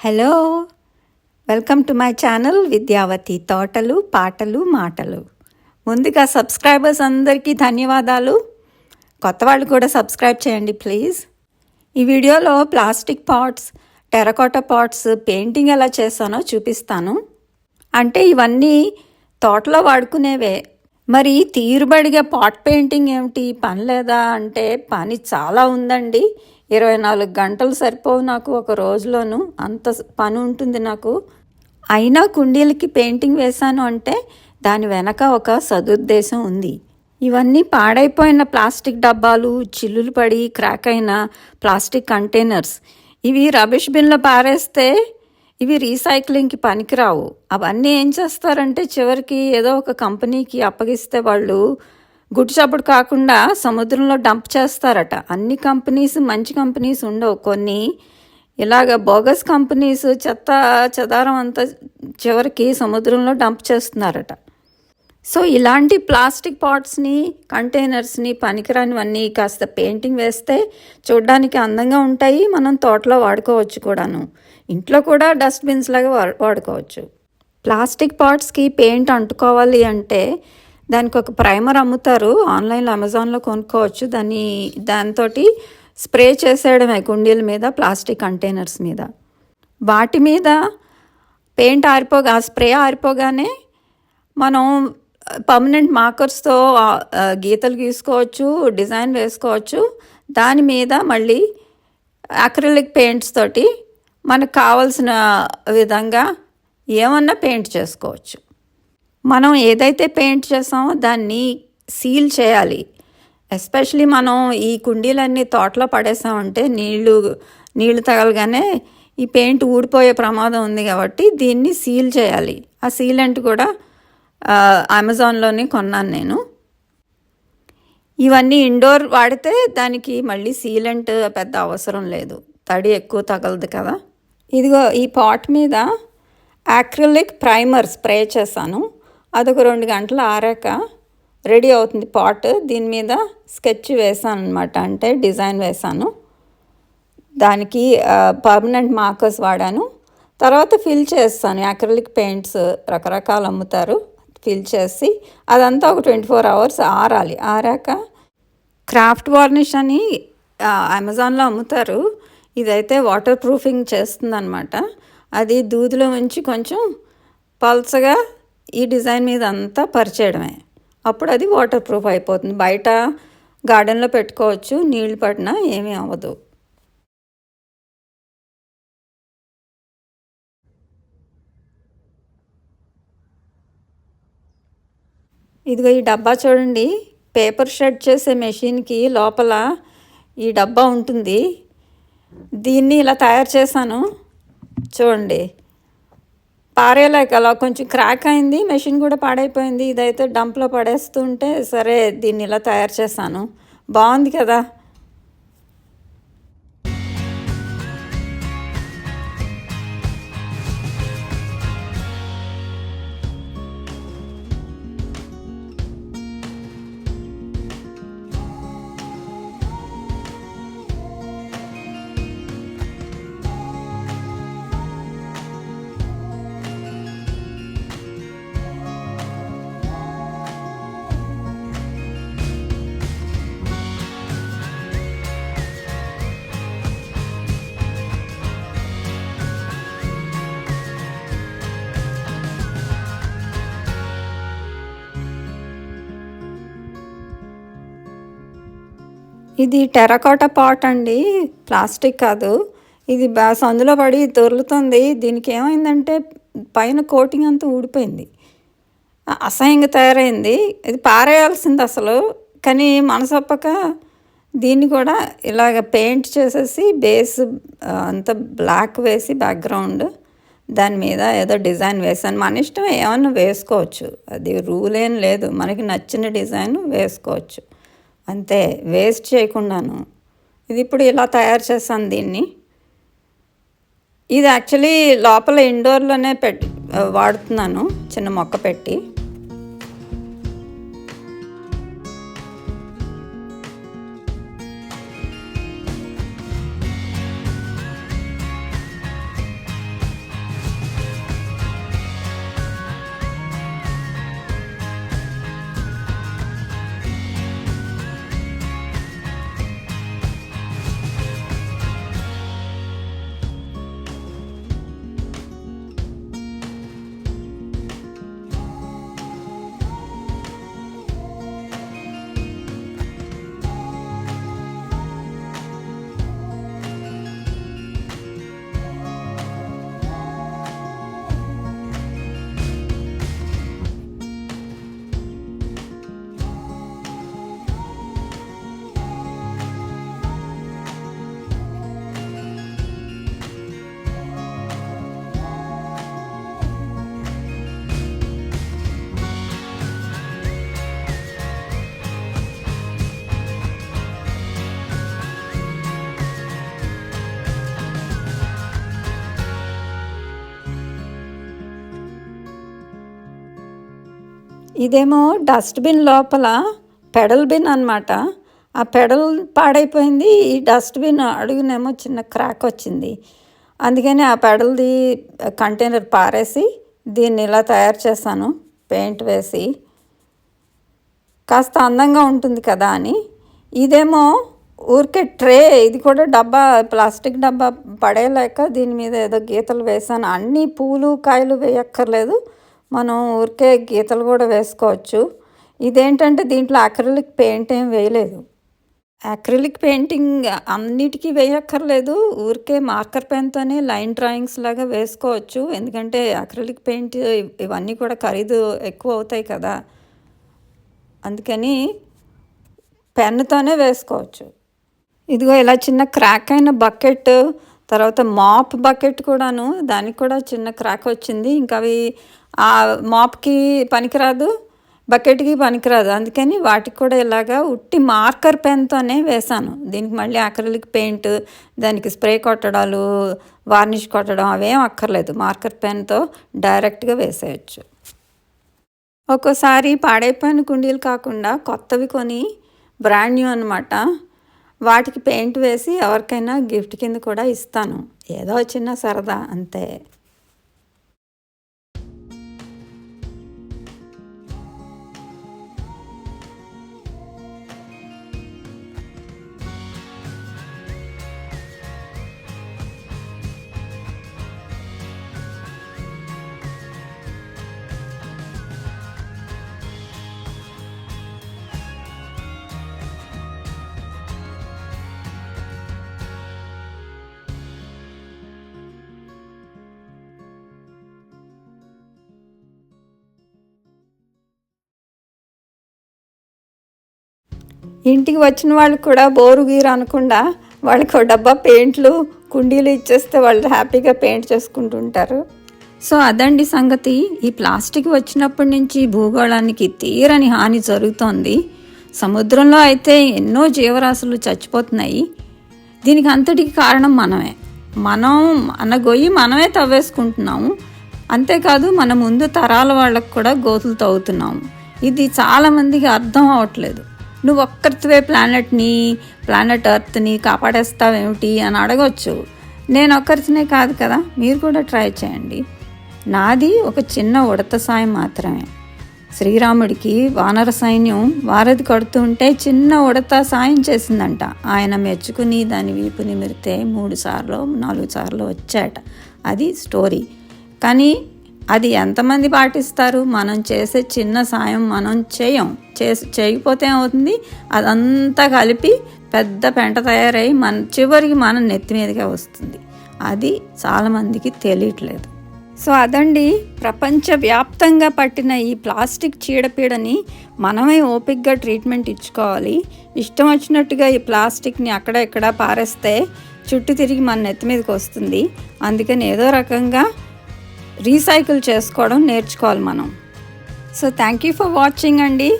Hello welcome to my channel Vidyavathi తోటలు పాటలు మాటలు. ముందుగా సబ్స్క్రైబర్స్ అందరికీ ధన్యవాదాలు. కొత్త వాళ్ళు కూడా సబ్స్క్రైబ్ చేయండి ప్లీజ్. ఈ వీడియోలో plastic pots terracotta pots painting ఎలా చేశానో చూపిస్తాను. అంటే ఇవన్నీ తోటలో వాడుకునేవే. మరి తీరుబడిగా పాట్ పెయింటింగ్ ఏమిటి? పని లేదా? అంటే పని చాలా ఉందండి. ఇరవై నాలుగు గంటలు సరిపోవు నాకు ఒక రోజులోను. అంత పని ఉంటుంది నాకు. అయినా కుండీలకి పెయింటింగ్ వేశాను అంటే దాని వెనక ఒక సదుద్దేశం ఉంది. ఇవన్నీ పాడైపోయిన ప్లాస్టిక్ డబ్బాలు చిల్లులు పడి క్రాక్ అయిన ప్లాస్టిక్ కంటైనర్స్. ఇవి రబిష్ బిన్లో పారేస్తే ఇవి రీసైక్లింగ్కి పనికిరావు. అవన్నీ ఏం చేస్తారంటే చివరికి ఏదో ఒక కంపెనీకి అప్పగిస్తే వాళ్ళు గుడి చప్పుడు కాకుండా సముద్రంలో డంప్ చేస్తారట. అన్ని కంపెనీస్ మంచి కంపెనీస్ ఉండవు. కొన్ని ఇలాగ బోగస్ కంపెనీస్ చెత్త చెదారం అంతా చివరికి సముద్రంలో డంప్ చేస్తున్నారట. సో ఇలాంటి ప్లాస్టిక్ పాట్స్ని కంటైనర్స్ని పనికిరానివన్నీ కాస్త పెయింటింగ్ వేస్తే చూడడానికి అందంగా ఉంటాయి. మనం తోటలో వాడుకోవచ్చు కూడాను. ఇంట్లో కూడా డస్ట్బిన్స్ లాగా వా- వాడుకోవచ్చు. ప్లాస్టిక్ పాట్స్కి పెయింట్ అంటుకోవాలి అంటే దానికి ఒక ప్రైమర్ అమ్ముతారు. ఆన్లైన్లో అమెజాన్లో కొనుక్కోవచ్చు. దాన్ని దాంతో స్ప్రే చేసేయడమే కుండీల మీద ప్లాస్టిక్ కంటైనర్స్ మీద. వాటి మీద పెయింట్ ఆరిపోగా స్ప్రే ఆరిపోగానే మనం పర్మనెంట్ మార్కర్స్తో గీతలు గీసుకోవచ్చు డిజైన్ వేసుకోవచ్చు. దాని మీద మళ్ళీ అక్రిలిక్ పెయింట్స్ తోటి మనకు కావలసిన విధంగా ఏమన్నా పెయింట్ చేసుకోవచ్చు. మనం ఏదైతే పెయింట్ చేసామో దాన్ని సీల్ చేయాలి. ఎస్పెషలీ మనం ఈ కుండీలన్నీ తోటలో పడేసామంటే నీళ్ళు నీళ్ళు తగలగానే ఈ పెయింట్ ఊడిపోయే ప్రమాదం ఉంది కాబట్టి దీన్ని సీల్ చేయాలి. ఆ సీలెంట్ కూడా అమెజాన్లోనే కొన్నాను నేను. ఇవన్నీ ఇండోర్ వాడితే దానికి మళ్ళీ సీలెంట్ పెద్ద అవసరం లేదు. తడి ఎక్కువ తగలదు కదా. ఇదిగో ఈ పాట్ మీద యాక్రిలిక్ ప్రైమర్ స్ప్రే చేశాను. అదొక రెండు గంటలు ఆరాక రెడీ అవుతుంది పాట్. దీని మీద స్కెచ్ వేసాను అనమాట అంటే డిజైన్ వేసాను. దానికి పర్మనెంట్ మార్కర్స్ వాడాను. తర్వాత ఫిల్ చేస్తాను. యాక్రిలిక్ పెయింట్స్ రకరకాలు అమ్ముతారు. ఫిల్ చేసి అదంతా ఒక ట్వంటీ ఫోర్ అవర్స్ ఆరాలి. ఆరాక క్రాఫ్ట్ వార్నిష్ అని అమెజాన్లో అమ్ముతారు. ఇదైతే వాటర్ ప్రూఫింగ్ చేస్తుందన్నమాట. అది దూదిలో ఉంచి కొంచెం పల్చగా ఈ డిజైన్ మీద అంతా పరిచేయడమే. అప్పుడు అది వాటర్ ప్రూఫ్ అయిపోతుంది. బయట గార్డెన్లో పెట్టుకోవచ్చు నీళ్ళు పడినా ఏమీ అవ్వదు. ఇదిగో ఈ డబ్బా చూడండి. పేపర్ షెడ్ చేసే మెషిన్కి లోపల ఈ డబ్బా ఉంటుంది. దీన్ని ఇలా తయారు చేశాను. చూడండి. పారేలాక అలా కొంచెం క్రాక్ అయింది మెషిన్ కూడా పాడైపోయింది. ఇదైతే డంప్లో పడేస్తుంటే సరే దీన్ని ఇలా తయారు చేశాను. బాగుంది కదా? ఇది టెరకోటా పాట్ అండి. ప్లాస్టిక్ కాదు. ఇది బా సందులో పడి దొరుకుతుంది దీనికి ఏమైందంటే పైన కోటింగ్ అంతా ఊడిపోయింది. అసహ్యంగా తయారైంది. ఇది పారేయాల్సింది అసలు. కానీ మనసొప్పక దీన్ని కూడా ఇలాగ పెయింట్ చేసేసి బేస్ అంతా బ్లాక్ వేసి బ్యాక్గ్రౌండ్ దాని మీద ఏదో డిజైన్ వేసాను మన ఇష్టం ఏమన్నా వేసుకోవచ్చు. అది రూల్ ఏం లేదు. మనకి నచ్చిన డిజైన్ వేసుకోవచ్చు. అంతే వేస్ట్ చేయకుండాను. ఇది ఇప్పుడు ఇలా తయారు చేశాను దీన్ని. ఇది యాక్చువల్లీ లోపల ఇండోర్లోనే పెట్ వాడుతున్నాను చిన్న మొక్క పెట్టి. ఇదేమో డస్ట్బిన్ లోపల పెడల్ బిన్ అనమాట ఆ పెడల్ పాడైపోయింది ఈ డస్ట్బిన్ అడుగునేమో చిన్న క్రాక్ వచ్చింది. అందుకని ఆ పెడల్ది కంటైనర్ పారేసి దీన్ని ఇలా తయారు చేశాను పెయింట్ వేసి. కాస్త అందంగా ఉంటుంది కదా అని. ఇదేమో ఊరికే ట్రే ఇది కూడా డబ్బా ప్లాస్టిక్ డబ్బా పడేయలేక దీని మీద ఏదో గీతలు వేసాను అన్ని పూలు కాయలు వేయక్కర్లేదు. మనం ఊరికే గీతలు కూడా వేసుకోవచ్చు. ఇదేంటంటే దీంట్లో అక్రిలిక్ పెయింట్ ఏం వేయలేదు. అక్రిలిక్ పెయింటింగ్ అన్నిటికీ వేయక్కర్లేదు. ఊరికే మార్కర్ పెన్తోనే లైన్ డ్రాయింగ్స్ లాగా వేసుకోవచ్చు. ఎందుకంటే అక్రిలిక్ పెయింట్ ఇవన్నీ కూడా ఖరీదు ఎక్కువ అవుతాయి కదా. అందుకని పెన్నుతోనే వేసుకోవచ్చు. ఇదిగో ఇలా చిన్న క్రాక్ అయిన బకెట్ తర్వాత మాప్ బకెట్ కూడాను దానికి కూడా చిన్న క్రాక్ వచ్చింది. ఇంకా అవి ఆ మాప్కి పనికిరాదు బకెట్కి పనికిరాదు. అందుకని వాటికి కూడా ఇలాగా ఉట్టి మార్కర్ పెన్తోనే వేశాను. దీనికి మళ్ళీ అక్రలిక్ పెయింట్ దానికి స్ప్రే కొట్టడాలు వార్నిష్ కొట్టడం అవేం అక్కర్లేదు. మార్కర్ పెన్తో డైరెక్ట్గా వేసేయచ్చు. ఒక్కోసారి పాడైపోయిన కుండీలు కాకుండా కొత్తవి కొని బ్రాండ్ న్యూ అనమాట వాటికి పెయింట్ వేసి ఎవరికైనా గిఫ్ట్ కింద కూడా ఇస్తాను. ఏదో చిన్న సరదా అంతే. ఇంటికి వచ్చిన వాళ్ళకి కూడా బోరు గీరు అనకుండా వాళ్ళకి డబ్బా పెయింట్లు కుండీలు ఇచ్చేస్తే వాళ్ళు హ్యాపీగా పెయింట్ చేసుకుంటుంటారు. సో అదండి సంగతి. ఈ ప్లాస్టిక్ వచ్చినప్పటి నుంచి భూగోళానికి తీరని హాని జరుగుతోంది. సముద్రంలో అయితే ఎన్నో జీవరాశులు చచ్చిపోతున్నాయి. దీనికి అంతటికి కారణం మనమే. మనం మన గొయ్యి మనమే తవ్వేసుకుంటున్నాము. అంతేకాదు మన ముందు తరాల వాళ్ళకు కూడా గోతులు తవ్వుతున్నాము. ఇది చాలామందికి అర్థం అవ్వట్లేదు. నువ్వు ఒక్కరివే ప్లానెట్ని ప్లానెట్ ఎర్త్ని కాపాడేస్తావేమిటి అని అడగొచ్చు. నేను ఒక్కరితోనే కాదు కదా మీరు కూడా ట్రై చేయండి. నాది ఒక చిన్న ఉడత సాయం మాత్రమే. శ్రీరాముడికి వానర సైన్యం వారధి కడుతుంటే చిన్న ఉడత సాయం చేసిందంట. ఆయన మెచ్చుకుని దాని వీపు నిమిరితే మూడు సార్లు నాలుగు సార్లు వచ్చాట. అది స్టోరీ కానీ అది ఎంతమంది పాటిస్తారు? మనం చేసే చిన్న సాయం మనం చేయం. చేసి చేయకపోతే ఏమవుతుంది? అదంతా కలిపి పెద్ద పెంట తయారై మన చివరికి మనం నెత్తి మీదకే వస్తుంది. అది చాలామందికి తెలియట్లేదు. సో అదండి. ప్రపంచవ్యాప్తంగా పట్టిన ఈ ప్లాస్టిక్ చీడపీడని మనమే ఓపిక్గా ట్రీట్మెంట్ ఇచ్చుకోవాలి. ఇష్టం వచ్చినట్టుగా ఈ ప్లాస్టిక్ని అక్కడ ఇక్కడ పారేస్తే చుట్టూ తిరిగి మన నెత్తి మీదకి వస్తుంది. అందుకని ఏదో రకంగా రీసైకిల్ చేసుకోవడం నేర్చుకోవాలి మనం. So thank you for watching అండి.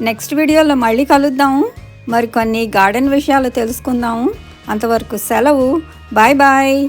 నెక్స్ట్ వీడియోలో మళ్ళీ కలుద్దాము మరికొన్ని గార్డెన్ విషయాలు తెలుసుకుందాము అంతవరకు సెలవు. Bye bye.